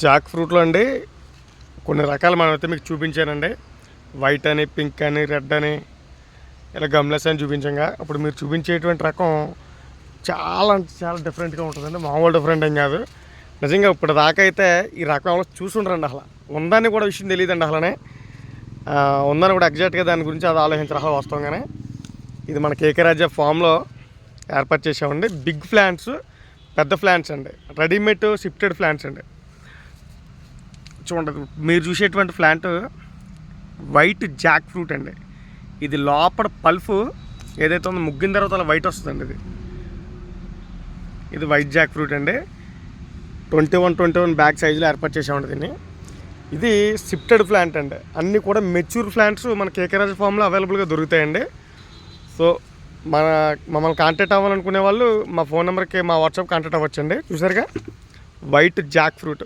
Jack ఫ్రూట్లో అండి కొన్ని రకాలు మనమైతే మీకు చూపించానండి. వైట్ అని పింక్ అని రెడ్ అని ఇలా గమ్లెస్ అని చూపించంగా. ఇప్పుడు మీరు చూపించేటువంటి రకం చాలా అంటే చాలా డిఫరెంట్గా ఉంటుందండి. మామూలు డిఫరెంట్ ఏం కాదు. నిజంగా ఇప్పుడు దాకా అయితే ఈ రకంలో చూసుండ్రండి అసలు. ఉందని కూడా విషయం తెలియదండి అసలనే. ఉందని కూడా ఎగ్జాక్ట్గా దాని గురించి అది ఆలోచించరు అసలు వాస్తవంగానే. ఇది మన కేకేరాజా ఫామ్లో ఏర్పాటు చేసామండి బిగ్ ప్లాంట్స్ పెద్ద ప్లాంట్స్ అండి. రెడీమేడ్ షిఫ్టెడ్ ప్లాంట్స్ అండి. చూడండి మీరు చూసేటువంటి ప్లాంట్ వైట్ జాక్ ఫ్రూట్ అండి. ఇది లోపల పల్ఫ్ ఏదైతే ఉందో ముగ్గిన తర్వాత అలా వైట్ వస్తుందండి ఇది. ఇది వైట్ జాక్ ఫ్రూట్ అండి. Twenty one twenty one bag సైజులో ఏర్పాటు చేసామండి దీన్ని. ఇది షిఫ్టెడ్ ప్లాంట్ అండి. అన్నీ కూడా మెచ్యూర్ ప్లాంట్స్ మన కేకేరాజ్ ఫామ్లో అవైలబుల్గా దొరుకుతాయండి. సో మన మమ్మల్ని కాంటాక్ట్ అవ్వాలనుకునే వాళ్ళు మా ఫోన్ నెంబర్కి మా వాట్సాప్ కాంటాక్ట్ అవ్వచ్చండి. చూసారుగా? White jackfruit.